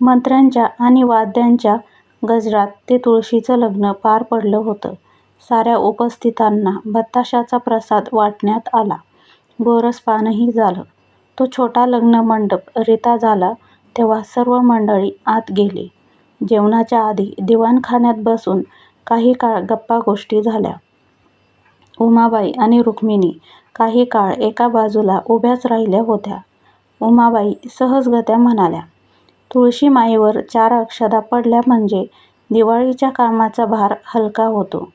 मंत्र्यांच्या आणि वाद्यांच्या गजरात ते तुळशीचं लग्न पार पडलं होतं. साऱ्या उपस्थितांना बत्ताशाचा प्रसाद वाटण्यात आला. गोरसपानही झालं. तो छोटा लग्न मंडप रिता झाला तेव्हा सर्व मंडळी आत गेली. जेवणाच्या आधी दिवाणखान्यात बसून काही काळ गप्पा गोष्टी झाल्या. उमाबाई आणि रुक्मिणी काही काळ एका बाजूला उभ्याच राहिल्या होत्या. उमाबाई सहजगत्या म्हणाल्या तुळशीमाईवर चार अक्षदा पडल्या म्हणजे दिवाळीच्या कामाचा भार हलका होतो.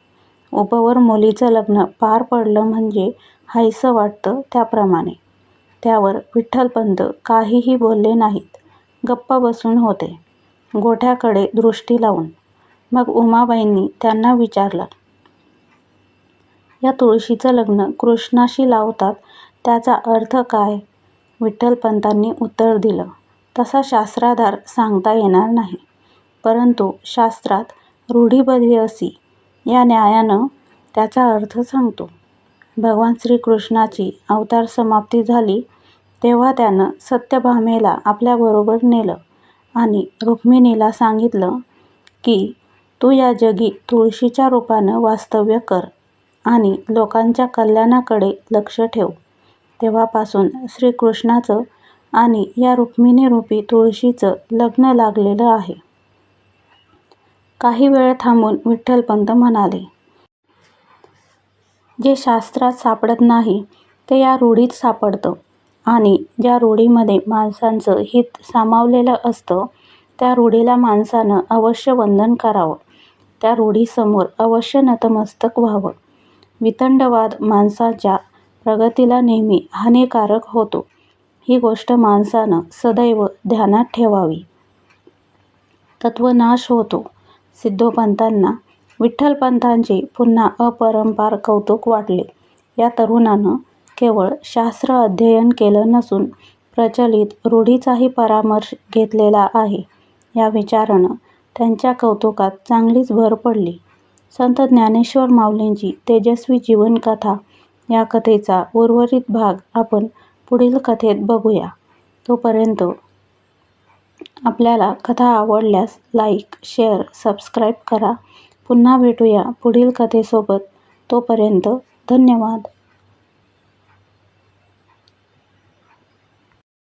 उपवर मुलीचं लग्न पार पडलं म्हणजे हायसं वाटतं त्याप्रमाणे. त्यावर विठ्ठलपंत काहीही बोलले नाहीत. गप्प बसून होते. गोठ्याकडे दृष्टी लावून. मग उमाबाईंनी त्यांना विचारलं या तुळशीचं लग्न कृष्णाशी लावतात त्याचा अर्थ काय? विठ्ठलपंतांनी उत्तर दिलं तसा शास्त्राधार सांगता येणार नाही. परंतु शास्त्रात रूढीबधिरसी या न्यायानं त्याचा अर्थ सांगतो. भगवान श्रीकृष्णाची अवतार समाप्ती झाली तेव्हा त्यानं सत्यभामेला आपल्याबरोबर नेलं आणि रुक्मिणीला सांगितलं की तू या जगी तुळशीच्या रूपानं वास्तव्य कर आणि लोकांच्या कल्याणाकडे लक्ष ठेव. तेव्हापासून श्रीकृष्णाचं आणि या रुक्मिणीरूपी तुळशीचं लग्न लागलेलं आहे. काही वेळ थांबून विठ्ठलपंत म्हणाले जे शास्त्रात सापडत नाही ते या रूढीत सापडतं. आणि ज्या रूढीमध्ये माणसांचं हित सामावलेलं असतं त्या रूढीला माणसानं अवश्य वंदन करावं. त्या रूढीसमोर अवश्य नतमस्तक व्हावं. वितंडवाद माणसाच्या प्रगतीला नेहमी हानिकारक होतो. ही गोष्ट माणसानं सदैव ध्यानात ठेवावी. तत्त्वनाश होतो. सिद्धोपंतांना विठ्ठलपंतांचे पुन्हा अपरंपार कौतुक वाटले. या तरुणानं केवळ शास्त्र अध्ययन केलं नसून प्रचलित रूढीचाही परामर्श घेतलेला आहे. या विचारानं त्यांच्या कौतुकात चांगलीच भर पडली. संत ज्ञानेश्वर माऊलींची तेजस्वी जीवनकथा या कथेचा उर्वरित भाग आपण पुढील कथेत बघूया. तोपर्यंत आपल्याला कथा आवडल्यास लाईक शेअर सबस्क्राईब करा. पुन्हा भेटूया पुढील कथेसोबत. तोपर्यंत धन्यवाद.